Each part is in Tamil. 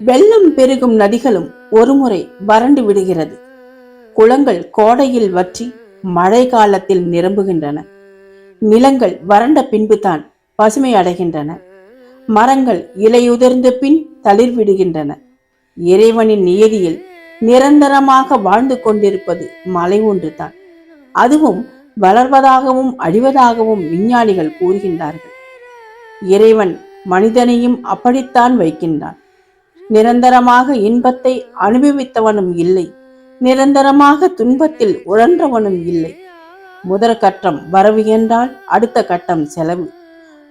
வெள்ளம் பெருகும் நதிகளும் ஒருமுறை வறண்டு விடுகிறது. குளங்கள் கோடையில் வற்றி மழை காலத்தில் நிரம்புகின்றன. நிலங்கள் வறண்ட பின்புதான் பசுமை அடைகின்றன. மரங்கள் இலையுதிர்ந்த பின் தளிர் விடுகின்றன இறைவனின் நியதியில் நிரந்தரமாக வாழ்ந்து கொண்டிருப்பது மலை ஒன்றுதான். அதுவும் வளர்வதாகவும் அழிவதாகவும் விஞ்ஞானிகள் கூறுகின்றார்கள். இறைவன் மனிதனையும் அப்படித்தான் வைக்கின்றான். நிரந்தரமாக இன்பத்தை அனுபவித்தவனும் இல்லை. நிரந்தரமாக துன்பத்தில் உழன்றவனும் இல்லை. முதற் கட்டம் வரவு என்றால் அடுத்த கட்டம் செலவு.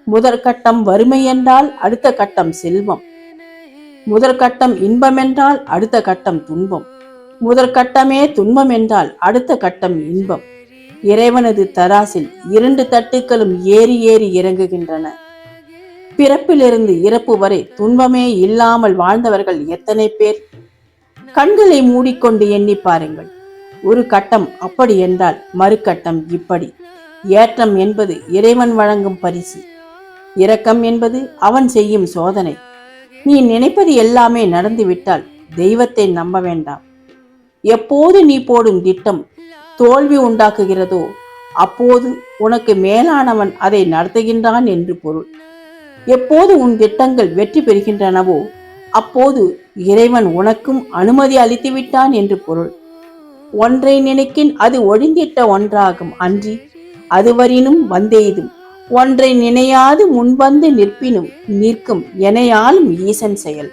முதற் கட்டம் வறுமை என்றால் அடுத்த கட்டம் செல்வம். முதற் கட்டம் இன்பம் என்றால் அடுத்த கட்டம் துன்பம். முதற் கட்டமே துன்பம் என்றால் அடுத்த கட்டம் இன்பம். இறைவனது தராசில் இரண்டு தட்டுக்களும் ஏறி ஏறி இறங்குகின்றன. பிறப்பிலிருந்து இறப்பு வரை துன்பமே இல்லாமல் வாழ்ந்தவர்கள் எத்தனை பேர்? கண்களை மூடிக்கொண்டு எண்ணி பாருங்கள். ஒரு கட்டம் அப்படி என்றால் மறுகட்டம் இப்படி. ஏற்றம் என்பது இறைவன் வழங்கும் பரிசு. இரக்கம் என்பது அவன் செய்யும் சோதனை. நீ நினைப்பது எல்லாமே நடந்துவிட்டால் தெய்வத்தை நம்ப வேண்டாம். எப்போது நீ போடும் திட்டம் தோல்வி உண்டாக்குகிறதோ அப்போது உனக்கு மேலானவன் அதை நடத்துகின்றான் என்று பொருள். எப்போது உன் திட்டங்கள் வெற்றி பெறுகின்றனவோ அப்போது இறைவன் உனக்கும் அனுமதி அளித்துவிட்டான் என்று பொருள். ஒன்றை நினைக்கின் அது ஒழிந்திட்ட ஒன்றாகும் அன்றி அதுவரினும் வந்தெய்தும் ஒன்றை நினையாது முன்வந்து நிற்பினும் நிற்கும் எனையாலும் ஈசன் செயல்.